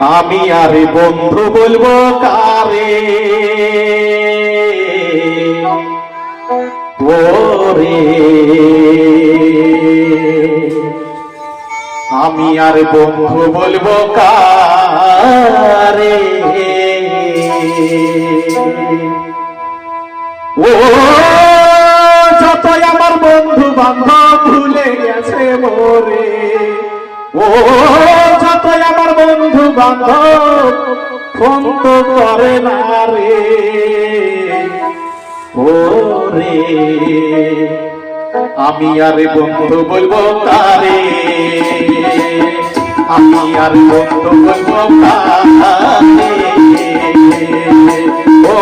আমি আরে বন্ধু বলব কারে? ওরে। আমি আর বন্ধু বলব কারে? ও, যতই আমার বন্ধু বান্ধব ভুলে গেছে মোরে। ও আমার বন্ধু বান্ধব, ফোন তো করে না রে। ও রে আমি আর বন্ধু বলব কারে? আমি আর বন্ধু বলব ও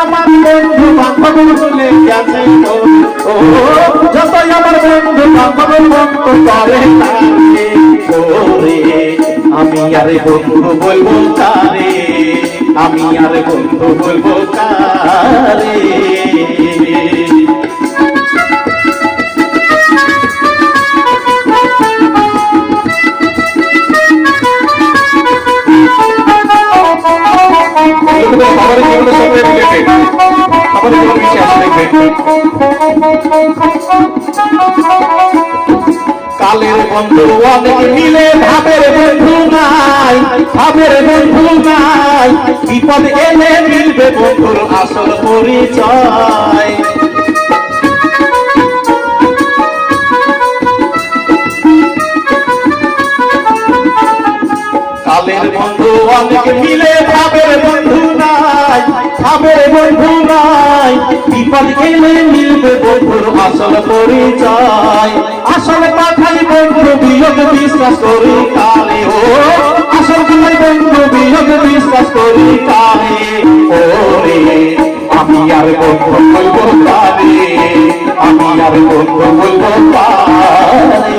আমার বন্ধু যতই আমার বন্ধু বন্ধু করে তারে ওরে আমি আর বন্ধু বলব কারে? আমি আর বন্ধু বলব কারে? এগুলো জীবনের সাথে রিলেটেড সবার জীবন বেশি আসলে দেখবেন কালের বন্ধু, অনেক মিলে ভাবের বন্ধু নাই, ভাবের বন্ধু নাই। বিপদ এলে মিলবে বন্ধুর আসল পরিচয়। কালের বন্ধু, অনেক মিলে ভাবের বন্ধু বন্ধু নাই। বিপদ এলে মিলবে বন্ধুর আসল পরিচয়। আসল বন্ধু বিয়োগ বিশ্বাস করি কালে ও আসল কথাই বন্ধু বিয়োগ বিশ্বাস করি কালে ও রে, আমি আর বন্ধু বলব কালে আমি আর বন্ধু বলব কারে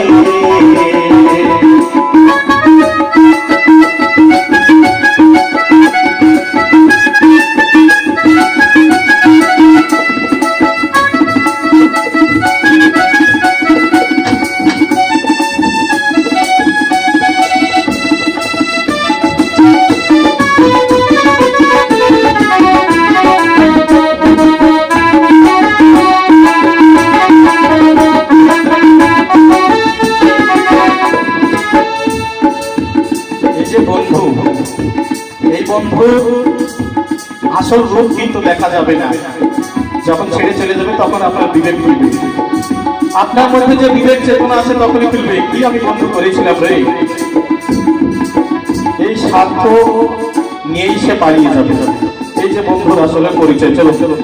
বন্ধু, আসল রূপ কিন্তু দেখা যাবে না। যখন ছেড়ে চলে যাবে, তখন আপনার বিবেক খুলবে। আপনার মধ্যে যে বিবেক চেতনা আছে, তখনই খুলবে। কি আমি বন্ধু করেছিলাম রে? এই স্বার্থ নিয়েই সে পালিয়ে যাবে। এই যে বন্ধুর আসলে পরিচয় চলো চলো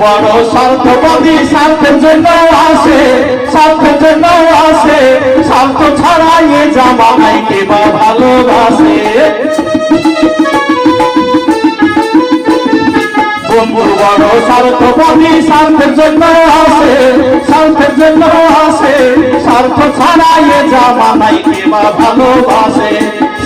বড় স্বার্থবাদী স্বার্থের জন্য আসে স্বার্থের জন্য আসে স্বার্থ ছাড়াই এ জামানাই কে বা ভালোবাসে। বন্ধু বড় স্বার্থবাদী স্বার্থের জন্য আসে স্বার্থের জন্য আসে স্বার্থ ছাড়াই এ জামানাই কে বা ভালোবাসে।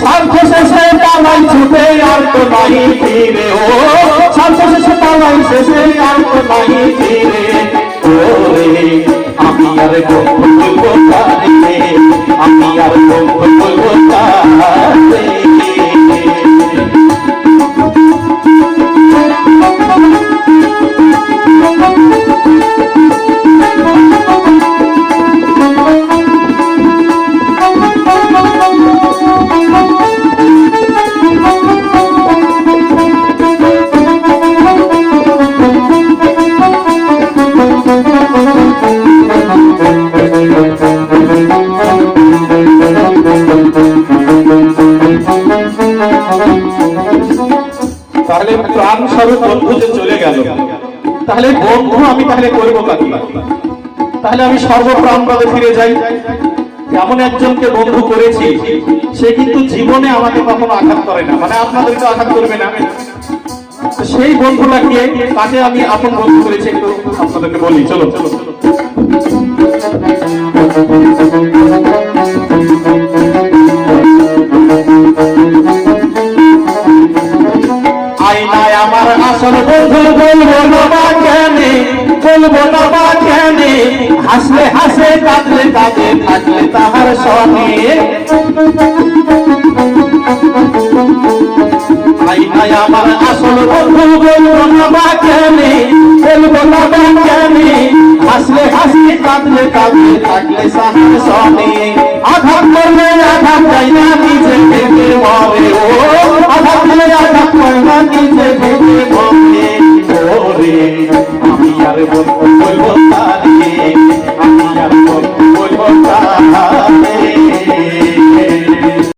স্বার্থ শেষে পালাই ছুটে আর তো নাই ফিরে, ও। স্বার্থ শেষে পালাই শেষে আর তো নাই ফিরে ওরে আমি আর বলব আমি আর বন্ধু তাহলে প্রাণ স্বরূপ বন্ধু যে চলে গেল। তাহলে বন্ধু আমি তাহলে করব কাকে? তাহলে আমি সর্বপ্রাণভাবে ফিরে যাই। এমন একজনকে বন্ধু করেছি, সে কিন্তু জীবনে আমাকে কখনো আঘাত করে না। মানে আপনাদেরকে আঘাত করবে না। সেই বন্ধুটাকে তাকে আমি আপন বন্ধু করেছি, একটু আপনাদেরকে বলি। চলো চলো আয়নায় আমার আসল বন্ধু বলব না বা কেনে বলব না বা কেনে হাসলে হাসে কাঁদলে কাঁদে থাকলে তাহার সনে আমার আসল বন্ধু বলব না বা কেনে বলব না বা কেনে হাসলে হাসলে, কাঁদলে কাঁদলে থাকলে সাহার সনে আঘাত করলে, আঘাত নিজে মরে আমরা ডাকু আমরা কিনতে দেবো